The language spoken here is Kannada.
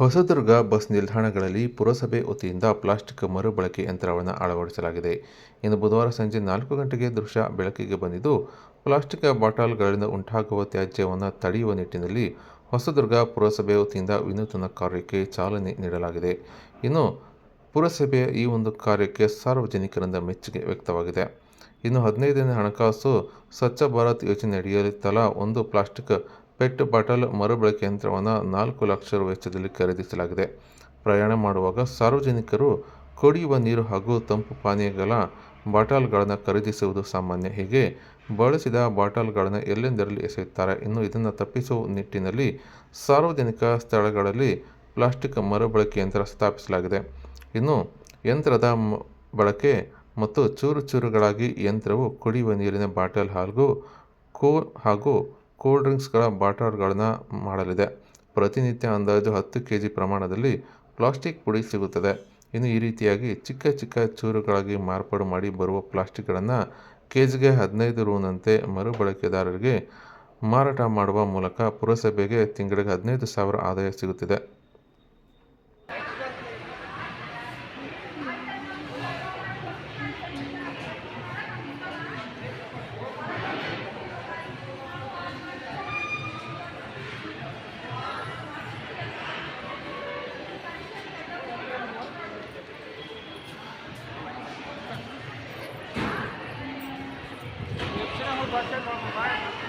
ಹೊಸದುರ್ಗ ಬಸ್ ನಿಲ್ದಾಣಗಳಲ್ಲಿ ಪುರಸಭೆ ವತಿಯಿಂದ ಪ್ಲಾಸ್ಟಿಕ್ ಮರುಬಳಕೆ ಯಂತ್ರವನ್ನು ಅಳವಡಿಸಲಾಗಿದೆ. ಇನ್ನು ಬುಧವಾರ ಸಂಜೆ ನಾಲ್ಕು ಗಂಟೆಗೆ ದೃಶ್ಯ ಬೆಳಕಿಗೆ ಬಂದಿದ್ದು, ಪ್ಲಾಸ್ಟಿಕ್ ಬಾಟಲ್ಗಳಿಂದ ಉಂಟಾಗುವ ತ್ಯಾಜ್ಯವನ್ನು ತಡೆಯುವ ನಿಟ್ಟಿನಲ್ಲಿ ಹೊಸದುರ್ಗ ಪುರಸಭೆ ವತಿಯಿಂದ ವಿನೂತನ ಕಾರ್ಯಕ್ಕೆ ಚಾಲನೆ ನೀಡಲಾಗಿದೆ. ಇನ್ನು ಪುರಸಭೆಯ ಈ ಒಂದು ಕಾರ್ಯಕ್ಕೆ ಸಾರ್ವಜನಿಕರಿಂದ ಮೆಚ್ಚುಗೆ ವ್ಯಕ್ತವಾಗಿದೆ. ಇನ್ನು ಹದಿನೈದನೇ ಹಣಕಾಸು ಸ್ವಚ್ಛ ಭಾರತ್ ಯೋಜನೆ ಅಡಿಯಲ್ಲಿ ತಲಾ ಒಂದು ಪ್ಲಾಸ್ಟಿಕ್ ಪೆಟ್ ಬಾಟಲ್ ಮರುಬಳಕೆ ಯಂತ್ರವನ್ನು ನಾಲ್ಕು ಲಕ್ಷ ರು ವೆಚ್ಚದಲ್ಲಿ ಖರೀದಿಸಲಾಗಿದೆ. ಪ್ರಯಾಣ ಮಾಡುವಾಗ ಸಾರ್ವಜನಿಕರು ಕುಡಿಯುವ ನೀರು ಹಾಗೂ ತಂಪು ಪಾನೀಯಗಳ ಬಾಟಲ್ಗಳನ್ನು ಖರೀದಿಸುವುದು ಸಾಮಾನ್ಯ. ಹೀಗೆ ಬಳಸಿದ ಬಾಟಲ್ಗಳನ್ನು ಎಲ್ಲೆಂದರಲ್ಲಿ ಎಸೆಯುತ್ತಾರೆ? ಇನ್ನು ಇದನ್ನು ತಪ್ಪಿಸುವ ನಿಟ್ಟಿನಲ್ಲಿ ಸಾರ್ವಜನಿಕ ಸ್ಥಳಗಳಲ್ಲಿ ಪ್ಲಾಸ್ಟಿಕ್ ಮರುಬಳಕೆ ಯಂತ್ರ ಸ್ಥಾಪಿಸಲಾಗಿದೆ. ಇನ್ನು ಯಂತ್ರದ ಬಳಕೆ ಮತ್ತು ಚೂರು ಚೂರುಗಳಾಗಿ ಯಂತ್ರವು ಕುಡಿಯುವ ನೀರಿನ ಬಾಟಲ್ ಹಾಗೂ ಕೋ ಹಾಗೂ ಕೂಲ್ ಡ್ರಿಂಕ್ಸ್ಗಳ ಬಾಟಲ್ಗಳನ್ನು ಮಾಡಲಿದೆ. ಪ್ರತಿನಿತ್ಯ ಅಂದಾಜು ಹತ್ತು ಕೆಜಿ ಪ್ರಮಾಣದಲ್ಲಿ ಪ್ಲಾಸ್ಟಿಕ್ ಪುಡಿ ಸಿಗುತ್ತದೆ. ಇನ್ನು ಈ ರೀತಿಯಾಗಿ ಚಿಕ್ಕ ಚಿಕ್ಕ ಚೂರುಗಳಾಗಿ ಮಾರ್ಪಾಡು ಮಾಡಿ ಬರುವ ಪ್ಲಾಸ್ಟಿಕ್ಗಳನ್ನು ಕೆಜಿಗೆ ಹದಿನೈದು ರೂನಂತೆ ಮರುಬಳಕೆದಾರರಿಗೆ ಮಾರಾಟ ಮಾಡುವ ಮೂಲಕ ಪುರಸಭೆಗೆ ತಿಂಗಳಿಗೆ ಹದಿನೈದು ಸಾವಿರ ಆದಾಯ ಸಿಗುತ್ತಿದೆ. Pode ser bom, vai.